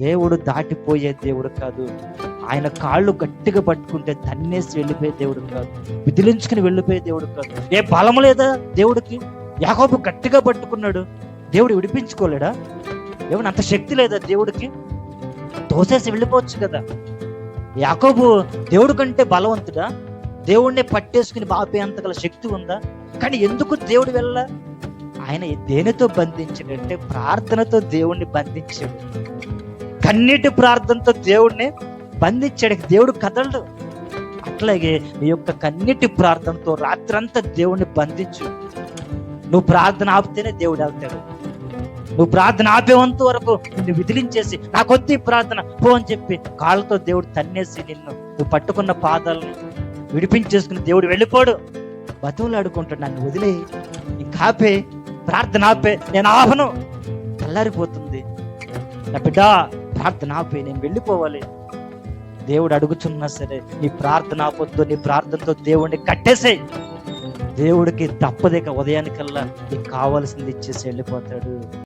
దేవుడు దాటిపోయే దేవుడు కాదు. ఆయన కాళ్ళు గట్టిగా పట్టుకుంటే తన్నేసి వెళ్ళిపోయే దేవుడు కాదు. విదిలించుకుని వెళ్ళిపోయే దేవుడు కాదు. ఏ బలం లేదా దేవుడికి? యాకోబు గట్టిగా పట్టుకున్నాడు. దేవుడు విడిపించుకోలేడా? ఏమన్నా అంత శక్తి లేదా దేవుడికి? తోసేసి వెళ్ళిపోవచ్చు కదా. యాకోబు దేవుడి కంటే బలవంతుడా? దేవుడిని పట్టేసుకుని బాపేంత గల శక్తి ఉందా? కానీ ఎందుకు దేవుడు వెళ్ళ? ఆయన దేనితో బంధించాడంటే ప్రార్థనతో దేవుణ్ణి బంధించాడు. కన్నీటి ప్రార్థనతో దేవుడిని బంధించాడు. దేవుడు కదలడు. అట్లాగే నీ యొక్క కన్నీటి ప్రార్థనతో రాత్రంతా దేవుణ్ణి బంధించు. నువ్వు ప్రార్థన ఆపితేనే దేవుడు వెళ్తాడు. నువ్వు ప్రార్థన ఆపేవంత వరకు నిన్ను విదిలించేసి నాకొద్ది కొద్ది ప్రార్థన పో అని చెప్పి కాళ్ళతో దేవుడు తన్నేసి నిన్ను నువ్వు పట్టుకున్న పాదాలను విడిపించేసుకుని దేవుడు వెళ్ళిపోడు. బతువులు ఆడుకుంటాడు నన్ను వదిలే. ఇంకా ఆపే ప్రార్థన ఆపే. నేను ఆపను. తెల్లారిపోతుంది. నా బిడ్డ ప్రార్థన ఆపే నేను వెళ్ళిపోవాలి. దేవుడు అడుగుచున్నా సరే నీ ప్రార్థన ఆపొద్దు నీ ప్రార్థనతో దేవుడిని కట్టేసేయ్ దేవుడికి తప్పదేక ఉదయానికల్లా నీకు కావాల్సింది ఇచ్చేసి వెళ్ళిపోతాడు.